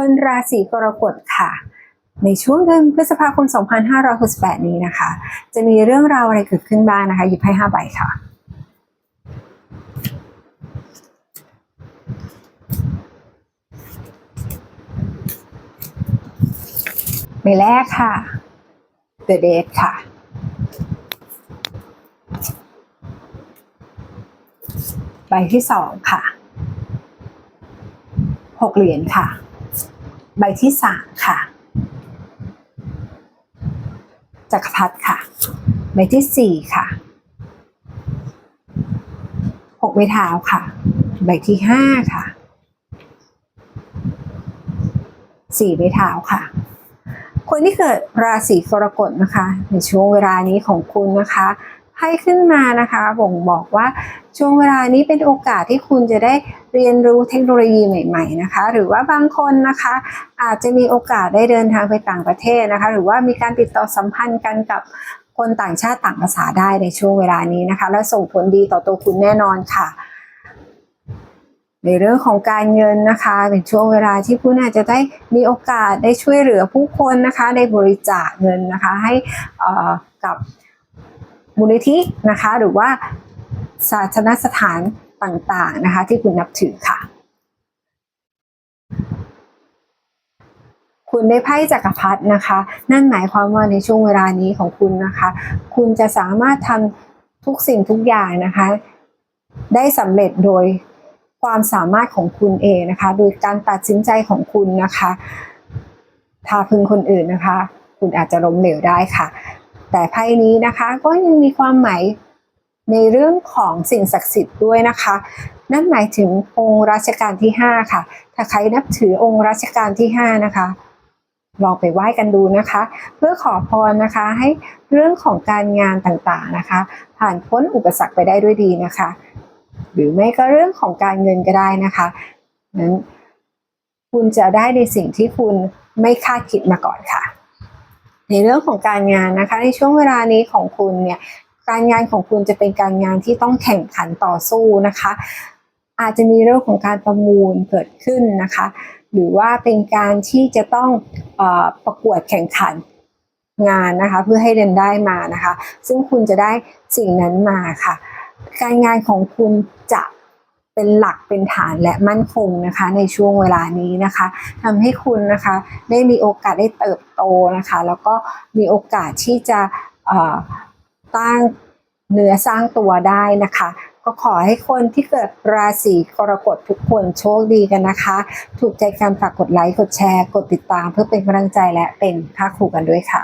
คนราศีกรกฎค่ะ ในช่วงเดือนพฤษภาคม 2568 นี้นะคะ จะมีเรื่องราวอะไรเกิดขึ้นบ้างนะคะหยิบให้5ใบค่ะใบแรกค่ะ The Date ค่ะ ใบที่สองค่ะ หกเหรียญค่ะ ใบที่สามค่ะจักรพรรดิค่ะ ใบที่สี่ค่ะหกไม้เท้าค่ะ ใบที่ห้าค่ะสี่ไม้เท้าค่ะ คนที่เกิดราศีกรกฎนะคะ ในช่วงเวลานี้ของคุณนะคะ ให้ขึ้นมานะคะบ่งบอกว่าช่วงเวลานี้เป็นโอกาสที่คุณจะได้เรียนรู้เทคโนโลยีใหม่ ๆนะคะ หรือว่าบางคนนะคะ อาจจะมีโอกาสได้เดินทางไปต่างประเทศนะคะ หรือว่ามีการติดต่อสัมพันธ์กันกับคนต่างชาติต่างภาษาได้ในช่วงเวลานี้นะคะ และส่งผลดีต่อตัวคุณแน่นอนค่ะ ในเรื่องของการเงินนะคะ เป็นช่วงเวลาที่คุณอาจจะได้มีโอกาสได้ช่วยเหลือผู้คนนะคะได้บริจาคเงินนะคะให้กับ มูลนิธินะคะ หรือว่าศาสนสถานต่างๆนะคะ ที่คุณนับถือค่ะ คุณได้ไพ่จักรพรรดินะคะ นั่นหมายความว่าในช่วงเวลานี้ของคุณนะคะ คุณจะสามารถทำทุกสิ่งทุกอย่างนะคะ ได้สำเร็จโดยความสามารถของคุณเองนะคะ โดยการตัดสินใจของคุณนะคะถ้าพึงคนอื่นนะคะ คุณอาจจะล้มเหลวได้ค่ะ แต่ไพ่นี้นะคะก็ยังมีความหมายในเรื่องของสิ่งศักดิ์สิทธิ์ด้วยนะคะ นั่นหมายถึงองค์รัชกาลที่ 5 ค่ะ ถ้าใครนับถือองค์รัชกาลที่ 5 นะคะ ลองไปไหว้กันดูนะคะ เพื่อขอพรนะคะให้เรื่องของการงานต่างๆนะคะ ผ่านพ้นอุปสรรคไปได้ด้วยดีนะคะ หรือไม่ก็เรื่องของการเงินก็ได้นะคะนั้นคุณจะได้ในสิ่งที่คุณไม่คาดคิดมาก่อนค่ะ ในเรื่องของการงานนะคะ ในช่วงเวลานี้ของคุณเนี่ยการงานของคุณจะเป็นการงานที่ต้องแข่งขันต่อสู้นะคะ อาจจะมีเรื่องของการประมูลเกิดขึ้นนะคะ หรือว่าเป็นการที่จะต้องอประกวดแข่งขันงานนะคะเพื่อให้เรียนได้มานะคะ ซึ่งคุณจะได้สิ่งนั้นมาค่ะ การงานของคุณจะ เป็นหลักเป็นฐานและมั่นคงนะคะในช่วงเวลานี้นะคะทำให้คุณนะคะได้มีโอกาสได้เติบโตนะคะ แล้วก็มีโอกาสที่จะตั้งเนื้อสร้างตัวได้นะคะ ก็ขอให้คนที่เกิดราศีกรกฎทุกคนโชคดีกันนะคะ ถูกใจการฝากกดไลค์กดแชร์ กดติดตามเพื่อเป็นกำลังใจและเป็นค่าครูกันด้วยค่ะ